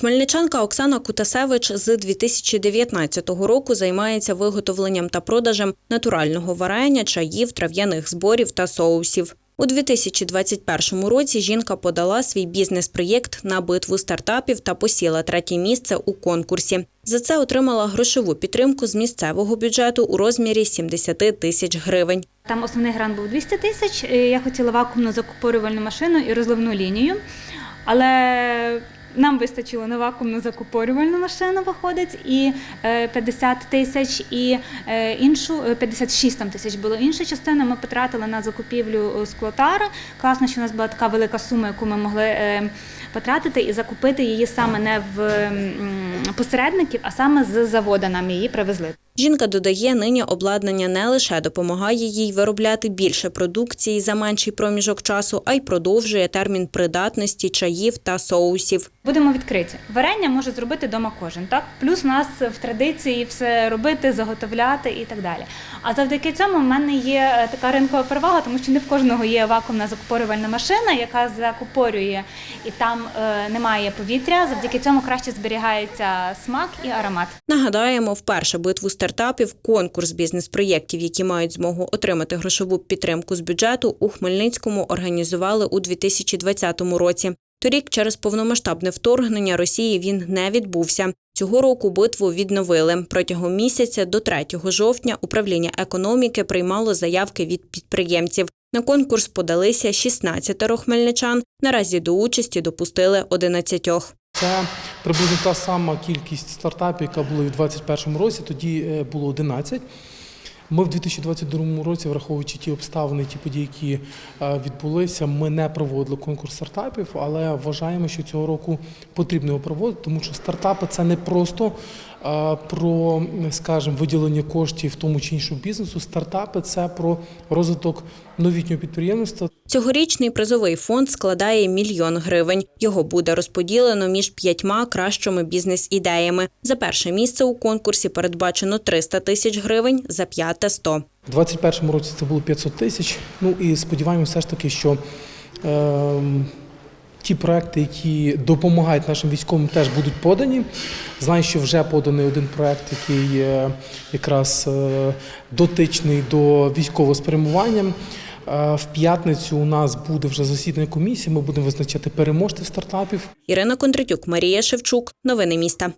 Хмельничанка Оксана Кутасевич з 2019 року займається виготовленням та продажем натурального варення, чаїв, трав'яних зборів та соусів. У 2021 році жінка подала свій бізнес-проєкт на битву стартапів та посіла третє місце у конкурсі. За це отримала грошову підтримку з місцевого бюджету у розмірі 70 тисяч гривень. Там основний грант був 200 тисяч. Я хотіла вакуумну закупорювальну машину і розливну лінію. Але нам вистачило на вакуумну закупорювальну машину, виходить, і е, 50 тисяч, і е, іншу е, 56 там тисяч було. Іншу частину ми потратили на закупівлю е, склотара. Класно, що у нас була така велика сума, яку ми могли е, потратити і закупити її саме не в посередників, а саме з завода нам її привезли. Жінка додає, нині обладнання не лише допомагає їй виробляти більше продукції за менший проміжок часу, а й продовжує термін придатності чаїв та соусів. Будемо відкриті. Варення може зробити вдома кожен, так? Плюс у нас в традиції все робити, заготовляти і так далі. А завдяки цьому в мене є е, така ринкова перевага, тому що не в кожного є вакуумна закупорювальна машина, яка закупорює і там е, немає повітря. Завдяки цьому краще зберігається смак і аромат. Нагадаємо, вперше битву стартапів, конкурс бізнес-проєктів, які мають змогу отримати грошову підтримку з бюджету, у Хмельницькому організували у 2020 році. Торік через повномасштабне вторгнення Росії він не відбувся. Цього року битву відновили. Протягом місяця до 3 жовтня управління економіки приймало заявки від підприємців. На конкурс подалися 16 хмельничан. Наразі до участі допустили 11. Це приблизно та сама кількість стартапів, яка була в 2021 році. Тоді е, було 11. Ми в 2022 році, враховуючи ті обставини, ті події, які е, відбулися, ми не проводили конкурс стартапів, але вважаємо, що цього року потрібно його проводити, тому що стартапи це не просто е, про, скажімо, виділення коштів тому чи іншому бізнесу. Стартапи це про розвиток новітнього підприємництва. Цьогорічний призовий фонд складає мільйон гривень. Його буде розподілено між п'ятьма кращими бізнес-ідеями. За перше місце у конкурсі передбачено 300 тисяч гривень, за п'яте – 100. У 2021 році це було 500 тисяч. Ну і сподіваємося все ж таки, що ем, ті проекти, які допомагають нашим військовим, теж будуть подані. Знаю, що вже поданий один проект, який е, якраз е, дотичний до військового спрямування. В п'ятницю у нас буде вже засідання комісії. Ми будемо визначати переможців стартапів. Ірина Кондратюк, Марія Шевчук. Новини міста.